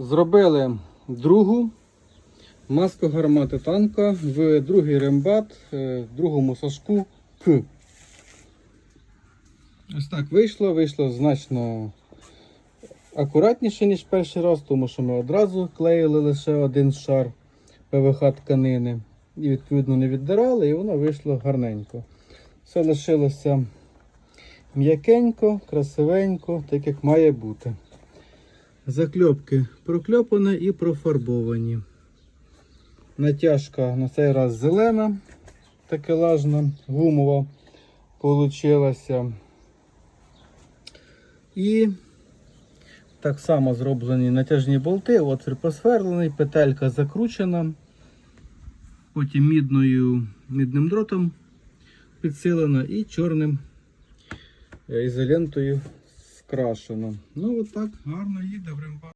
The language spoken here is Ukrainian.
Зробили другу маску гармати танка в другий рембат, е, другому сашку К. Ось так вийшло. Вийшло значно акуратніше, ніж перший раз, тому що ми одразу клеїли лише один шар ПВХ тканини. І відповідно не віддирали, і воно вийшло гарненько. Все лишилося м'якенько, красивенько, так як має бути. Закльопки прокльопані і профарбовані. Натяжка на цей раз зелена, такелажна, гумова получилася. І так само зроблені натяжні болти, отвір посверлений, петелька закручена. Потім мідною, мідним дротом підсилена і чорним ізолентою скрашено. Ну, отак гарно їде в рембат.